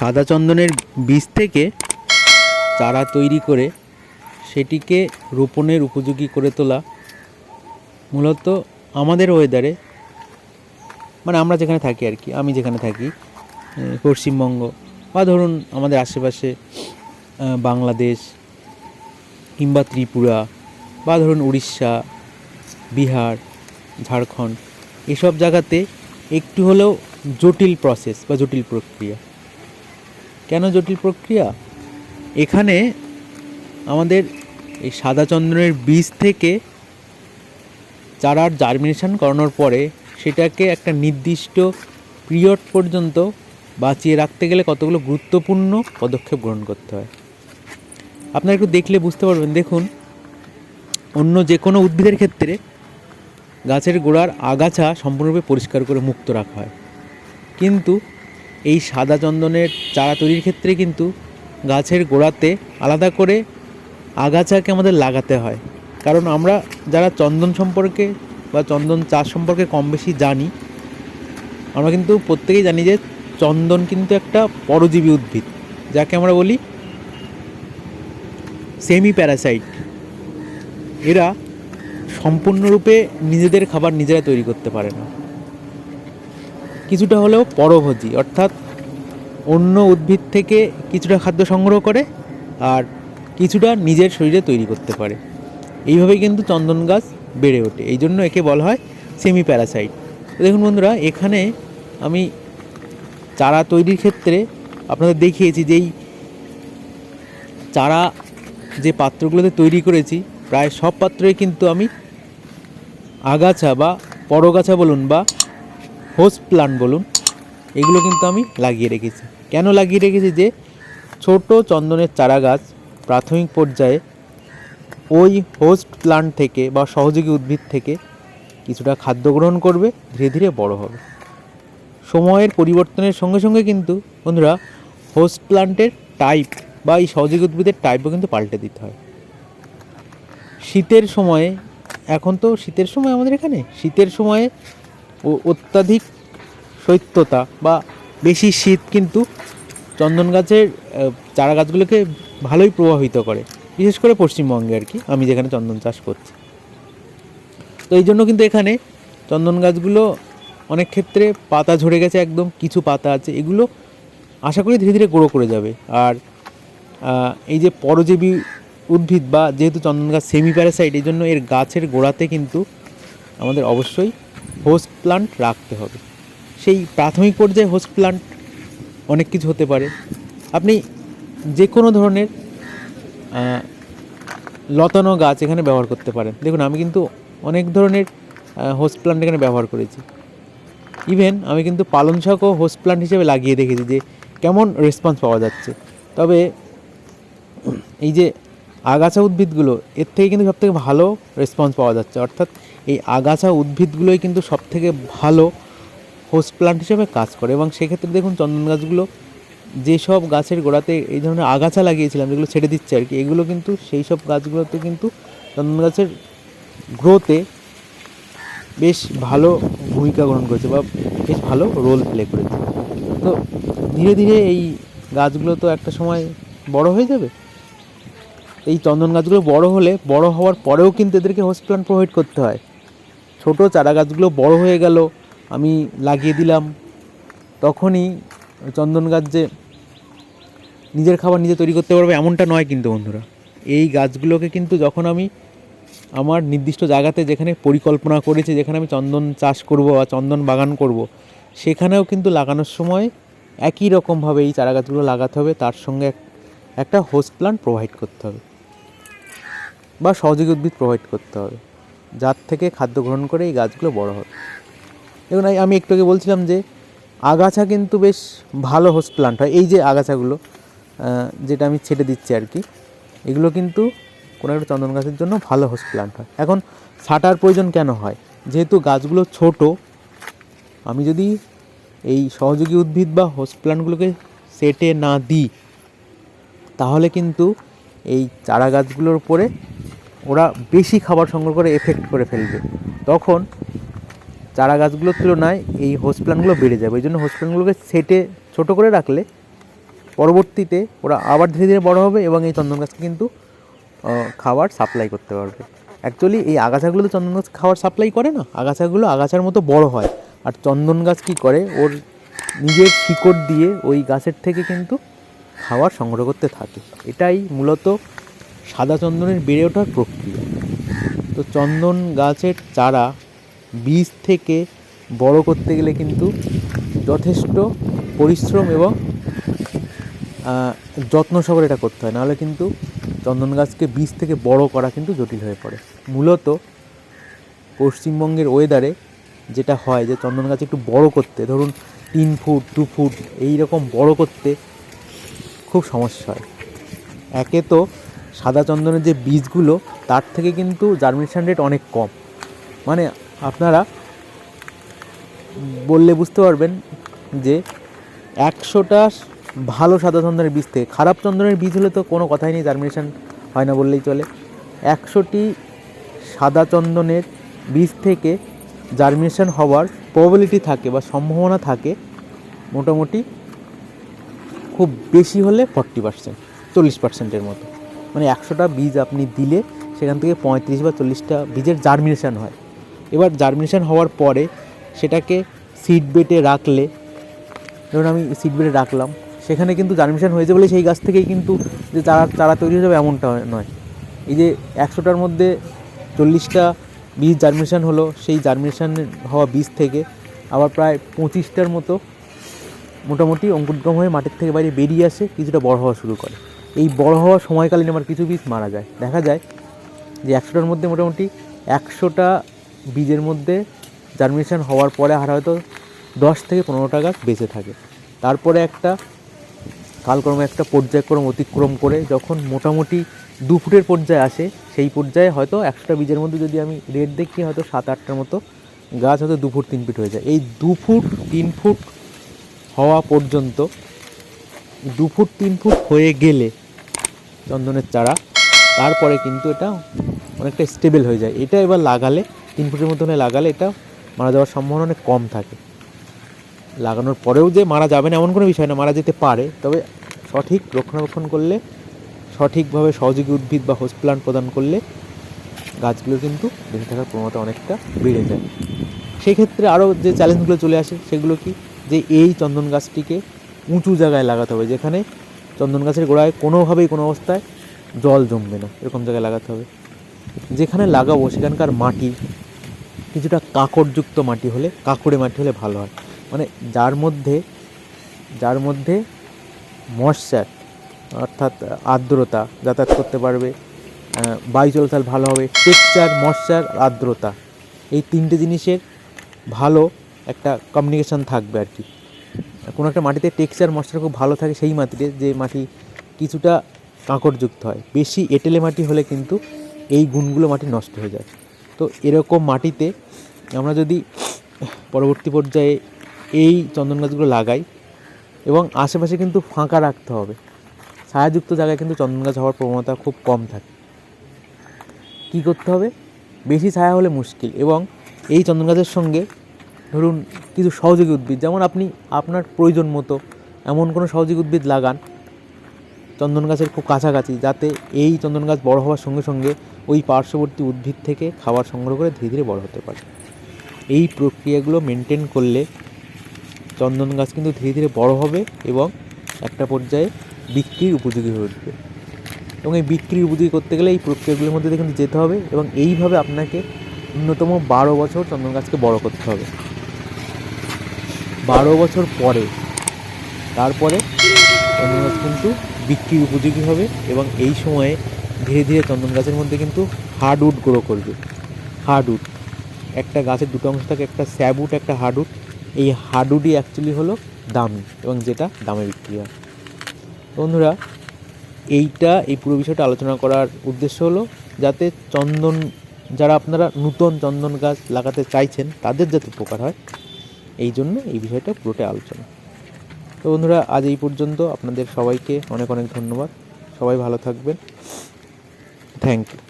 সাদা চন্দনের বীজ থেকে চারা তৈরি করে সেটিকে রোপণের উপযোগী করে তোলা মূলত আমাদের ওয়েদারে মানে আমরা যেখানে থাকি আর কি, আমি যেখানে থাকি পশ্চিমবঙ্গ বা ধরুন আমাদের আশেপাশে বাংলাদেশ কিংবা ত্রিপুরা বা ধরুন উড়িষ্যা, বিহার, ঝাড়খণ্ড, এসব জায়গাতে একটু হলেও জটিল প্রসেস বা জটিল প্রক্রিয়া। কেন জটিল প্রক্রিয়া? এখানে আমাদের এই সাদা চন্দনের বীজ থেকে চারার জার্মিনেশন করানোর পরে সেটাকে একটা নির্দিষ্ট পিরিয়ড পর্যন্ত বাঁচিয়ে রাখতে গেলে কতগুলো গুরুত্বপূর্ণ পদক্ষেপ গ্রহণ করতে হয়। আপনারা একটু দেখলে বুঝতে পারবেন। দেখুন, অন্য যে কোনো উদ্ভিদের ক্ষেত্রে গাছের গোড়ার আগাছা সম্পূর্ণরূপে পরিষ্কার করে মুক্ত রাখা হয়। কিন্তু এই সাদা চন্দনের চারা তৈরির ক্ষেত্রে কিন্তু গাছের গোড়াতে আলাদা করে আগাছাকে আমাদের লাগাতে হয়। কারণ আমরা যারা চন্দন সম্পর্কে বা চন্দন চাষ সম্পর্কে কম বেশি জানি, আমরা কিন্তু প্রত্যেকেই জানি যে চন্দন কিন্তু একটা পরজীবী উদ্ভিদ, যাকে আমরা বলি সেমি প্যারাসাইট এরা সম্পূর্ণরূপে নিজেদের খাবার নিজেরা তৈরি করতে পারে না। কিছুটা হলেও পরভোজী, অর্থাৎ অন্য উদ্ভিদ থেকে কিছুটা খাদ্য সংগ্রহ করে আর কিছুটা নিজের শরীরে তৈরি করতে পারে। এইভাবেই কিন্তু চন্দন গাছ বেড়ে ওঠে। এই জন্য একে বলা হয় সেমি প্যারাসাইট দেখুন বন্ধুরা, এখানে আমি চারা তৈরির ক্ষেত্রে আপনাদের দেখিয়েছি যেই চারা যে পাত্রগুলোতে তৈরি করেছি, প্রায় সব পাত্রই কিন্তু আমি আগাছা বা পরগাছা বলুন বা হোস্ট প্লান্ট বলুন, এগুলো কিন্তু আমি লাগিয়ে রেখেছি। কেন লাগিয়ে রেখেছি যে ছোট চন্দনের চারা গাছ প্রাথমিক পর্যায়ে ওই হোস্ট প্লান্ট থেকে বা সহযোগী উদ্ভিদ থেকে কিছুটা খাদ্য গ্রহণ করবে, ধীরে ধীরে বড় হবে। সময়ের পরিবর্তনের সঙ্গে সঙ্গে কিন্তু বন্ধুরা হোস্ট প্লান্টের টাইপ বা এই সহযোগী উদ্ভিদের টাইপও কিন্তু পাল্টে দিতে হয়। শীতের সময়ে, এখন তো শীতের সময় আমাদের এখানে, শীতের সময়ে অত্যাধিক শৈত্যতা বা বেশি শীত কিন্তু চন্দন গাছের চারা গাছগুলোকে ভালোই প্রভাবিত করে। বিশেষ করে পশ্চিমবঙ্গে আর কি, আমি যেখানে চন্দন চাষ করছি। তো এই জন্য কিন্তু এখানে চন্দন গাছগুলো অনেক ক্ষেত্রে পাতা ঝরে গেছে একদম, কিছু পাতা আছে, এগুলো আশা করি ধীরে ধীরে গ্রো করে যাবে। আর এই যে পরজীবী উদ্ভিদ বা যেহেতু চন্দন গাছ সেমি প্যারাসাইট এই জন্য এর গাছের গোড়াতে কিন্তু আমাদের অবশ্যই হোস্ট প্লান্ট রাখতে হবে। সেই প্রাথমিক পর্যায়ে হোস্ট প্লান্ট অনেক কিছু হতে পারে। আপনি যে কোনো ধরনের লতানো গাছ এখানে ব্যবহার করতে পারেন। দেখুন, আমি কিন্তু অনেক ধরনের হোস্ট প্লান্ট এখানে ব্যবহার করেছি। ইভেন আমি কিন্তু পালং শাকও হোস্ট প্লান্ট হিসেবে লাগিয়ে দেখেছি যে কেমন রেসপন্স পাওয়া যাচ্ছে। তবে এই যে আগাছা উদ্ভিদগুলো, এর থেকে কিন্তু সবথেকে ভালো রেসপন্স পাওয়া যাচ্ছে। অর্থাৎ এই আগাছা উদ্ভিদগুলোই কিন্তু সবথেকে ভালো হোস্ট প্লান্ট হিসেবে কাজ করে। এবং সেক্ষেত্রে দেখুন চন্দন গাছগুলো, যেসব গাছের গোড়াতে এই ধরনের আগাছা লাগিয়েছিলাম, যেগুলো ছেড়ে দিচ্ছে আর কি, এগুলো কিন্তু সেই সব গাছগুলোতে কিন্তু চন্দন গাছের গ্রোতে বেশ ভালো ভূমিকা গ্রহণ করেছে বা বেশ ভালো রোল প্লে করেছে। তো ধীরে ধীরে এই গাছগুলো তো একটা সময় বড় হয়ে যাবে। এই চন্দন গাছগুলো বড় হলে বড় হওয়ার পরেও কিন্তু এদেরকে হোস্ট প্ল্যান্ট প্রোভাইড করতে হয়। ছোট চারা গাছগুলো বড় হয়ে গেল, আমি লাগিয়ে দিলাম। তখনই চন্দন গাছ যে নিজের খাবার নিজে তৈরি করতে পারবে এমনটা নয় কিন্তু বন্ধুরা। এই গাছগুলোকে কিন্তু যখন আমি আমার নির্দিষ্ট জায়গাতে যেখানে পরিকল্পনা করেছি, যেখানে আমি চন্দন চাষ করব বা চন্দন বাগান করব, সেখানেও কিন্তু লাগানোর সময় একই রকমভাবে এই চারা গাছগুলো লাগাতে হবে, তার সঙ্গে এক- একটা হোস্ট প্ল্যান্ট প্রোভাইড করতে হবে বা সহযোগী উদ্ভিদ প্রোভাইড করতে হবে। যার থেকে খাদ্য গ্রহণ করে এই গাছগুলো বড় হয়। দেখুন আমি একটু আগে বলছিলাম যে আগাছা কিন্তু বেশ ভালো হোস্ট প্লান্ট হয়। এই যে আগাছাগুলো যেটা আমি ছেটে দিচ্ছি আর কি, এগুলো কিন্তু কোনো একটা চন্দন গাছের জন্য ভালো হোস্ট প্লান্ট হয়। এখন ছাটার প্রয়োজন কেন হয়? যেহেতু গাছগুলো ছোট, আমি যদি এই সহযোগী উদ্ভিদ বা হোস্ট প্লান্টগুলোকে সেটে না দিই, তাহলে কিন্তু এই চারা গাছগুলোর উপরে ওরা বেশি খাবার সংগ্রহ করে এফেক্ট করে ফেলবে। তখন চারা গাছগুলোর তুলনায় এই হোস্ট প্ল্যান্টগুলো বেড়ে যাবে। এই জন্য হোস্ট প্ল্যান্টগুলোকে সেটে ছোটো করে রাখলে পরবর্তীতে ওরা আবার ধীরে ধীরে বড় হবে এবং এই চন্দন গাছকে কিন্তু খাবার সাপ্লাই করতে পারবে। অ্যাকচুয়ালি এই আগাছাগুলো তো চন্দন গাছ খাবার সাপ্লাই করে না। আগাছাগুলো আগাছার মতো বড় হয়। আর চন্দন গাছ কী করে? ওর নিজের শিকড় দিয়ে ওই গাছের থেকে কিন্তু খাবার সংগ্রহ করতে থাকে। এটাই মূলত সাদা চন্দনের বেড়ে ওঠার প্রক্রিয়া। তো চন্দন গাছের চারা বীজ থেকে বড় করতে গেলে কিন্তু যথেষ্ট পরিশ্রম এবং যত্ন সহকারে এটা করতে হয়। নাহলে কিন্তু চন্দন গাছকে বীজ থেকে বড় করা কিন্তু জটিল হয়ে পড়ে। মূলত পশ্চিমবঙ্গের ওয়েদারে যেটা হয় যে চন্দন গাছ একটু বড় করতে, ধরুন তিন ফুট, দু ফুট এই রকম বড় করতে খুব সমস্যা হয়। একে তো সাদা চন্দনের যে বীজগুলো, তার থেকে কিন্তু জার্মিনেশন রেট অনেক কম। মানে আপনারা বললে বুঝতে পারবেন যে একশোটা ভালো সাদা চন্দনের বীজ থেকে, খারাপ চন্দনের বীজ হলে তো কোনো কথাই নেই জার্মিনেশন হয় না বললেই চলে। একশোটি সাদা চন্দনের বীজ থেকে জার্মিনেশন হওয়ার প্রবাবিলিটি থাকে বা সম্ভাবনা থাকে মোটামুটি খুব বেশি হলে ফর্টি পার্সেন্ট চল্লিশ পার্সেন্টের মতো। মানে একশোটা বীজ আপনি দিলে সেখান থেকে পঁয়ত্রিশ বা চল্লিশটা বীজের জার্মিনেশান হয়। এবার জার্মিনেশান হওয়ার পরে সেটাকে সিড বেটে রাখলে, ধরুন আমি সিড বেটে রাখলাম, সেখানে কিন্তু জার্মিনেশান হয়েছে বলে সেই গাছ থেকেই কিন্তু যে চারা চারা তৈরি হয়ে যাবে এমনটা নয়। এই যে একশোটার মধ্যে চল্লিশটা বীজ জার্মিনেশান হলো, সেই জার্মিনেশান হওয়া বীজ থেকে আবার প্রায় পঁচিশটার মতো মোটামুটি অঙ্কুরোদ্গম হয়ে মাটির থেকে বাইরে বেরিয়ে আসে, কিছুটা বড় হওয়া শুরু করে। এই বড় হওয়ার সময়কালীন আমার কিছু বীজ মারা যায়। দেখা যায় যে একশোটার মধ্যে মোটামুটি একশোটা বীজের মধ্যে জার্মিনেশন হওয়ার পরে আর হয়তো দশ থেকে পনেরোটা গাছ বেঁচে থাকে। তারপরে একটা কালক্রমে একটা পর্যায়ক্রম অতিক্রম করে যখন মোটামুটি দু ফুটের পর্যায়ে আসে, সেই পর্যায়ে হয়তো একশোটা বীজের মধ্যে যদি আমি রেট দেখি, হয়তো সাত আটটার মতো গাছ হয়তো দু ফুট, তিন ফিট হয়ে যায়। এই দু ফুট, তিন ফুট হওয়া পর্যন্ত দু ফুট তিন ফুট হয়ে গেলে চন্দনের চারা, তারপরে কিন্তু এটা অনেকটা স্টেবল হয়ে যায়। এটা এবার লাগালে, তিন ফুটের মতো হলে লাগালে এটা মারা যাওয়ার সম্ভাবনা অনেক কম থাকে। লাগানোর পরেও যে মারা যাবে না, এমন কোনো বিষয় না, মারা যেতে পারে, তবে সঠিক রক্ষণাবেক্ষণ করলে, সঠিকভাবে সহযোগী উদ্ভিদ বা হোস্ট প্লান্ট প্রদান করলে গাছগুলো কিন্তু বেঁচে থাকার প্রবণতা অনেকটা বেড়ে যায়। সেক্ষেত্রে আরও যে চ্যালেঞ্জগুলো চলে আসে, সেগুলো কি? যে এই চন্দন গাছটিকে উঁচু জায়গায় লাগাতে হবে, যেখানে চন্দন গাছের গোড়ায় কোনোভাবেই কোনো অবস্থায় জল জমবে না, এরকম জায়গায় লাগাতে হবে। যেখানে লাগাবো সেখানকার মাটি, কিছুটা কাঁকড়যুক্ত মাটি হলে, কাঁকড়ে মাটি হলে ভালো হয়। মানে যার মধ্যে যার মধ্যে ময়শ্চার অর্থাৎ আর্দ্রতা যাতায়াত করতে পারবে বায়ু চলাচল ভালো হবে টেক্সচার মশার আর্দ্রতা, এই তিনটে জিনিসের ভালো একটা কমিউনিকেশন থাকবে আর কি। কোনো একটা মাটিতে টেক্সচার মশলা খুব ভালো থাকে সেই মাটিতে যে মাটি কিছুটা কাঁকড়যুক্ত হয়। বেশি এঁটেলে মাটি হলে কিন্তু এই গুণগুলো মাটি নষ্ট হয়ে যায়। তো এরকম মাটিতে আমরা যদি পরবর্তী পর্যায়ে এই চন্দন গাছগুলো লাগাই এবং আশেপাশে কিন্তু ফাঁকা রাখতে হবে, ছায়াযুক্ত জায়গায় কিন্তু চন্দন গাছ হওয়ার প্রবণতা খুব কম থাকে। কী করতে হবে? বেশি ছায়া হলে মুশকিল এবং এই চন্দন গাছের সঙ্গে ধরুন কিছু সহযোগী উদ্ভিদ, যেমন আপনি আপনার প্রয়োজন মতো এমন কোনো সহযোগী উদ্ভিদ লাগান, চন্দন গাছের খুব কাছাকাছি, যাতে এই চন্দন গাছ বড় হওয়ার সঙ্গে সঙ্গে ওই পার্শ্ববর্তী উদ্ভিদ থেকে খাবার সংগ্রহ করে ধীরে ধীরে বড় হতে পারে। এই প্রক্রিয়াগুলো মেনটেন করলে চন্দন গাছ কিন্তু ধীরে ধীরে বড় হবে এবং একটা পর্যায়ে বিক্রির উপযোগী হয়ে উঠবে। এবং এই বিক্রির উপযোগী করতে গেলে এই প্রক্রিয়াগুলোর মধ্যে কিন্তু যেতে হবে এবং এইভাবে আপনাকে ন্যূনতম বারো বছর চন্দন গাছকে বড় করতে হবে। বারো বছর পরে তারপরে চন্দন গাছ কিন্তু বিক্রির উপযোগী হবে এবং এই সময়ে ধীরে ধীরে চন্দন গাছের মধ্যে কিন্তু হার্ডউড গ্রো করবে। হার্ডউড, একটা গাছের দুটো অংশ থাকে, একটা স্যাবউড, একটা হার্ডউড। এই হার্ডউডই অ্যাকচুয়ালি হলো দামি এবং যেটা দামে বিক্রি হয়। বন্ধুরা, এইটা, এই পুরো বিষয়টা আলোচনা করার উদ্দেশ্য হলো যাতে চন্দন, যারা আপনারা নূতন চন্দন গাছ লাগাতে চাইছেন, তাদের যাতে উপকার হয়। এই জন্য এই বিষয়টা পুরোটাই আলোচনা। তো বন্ধুরা, আজ এই পর্যন্ত। আপনাদের সবাইকে অনেক অনেক ধন্যবাদ। সবাই ভালো থাকবেন। Thank you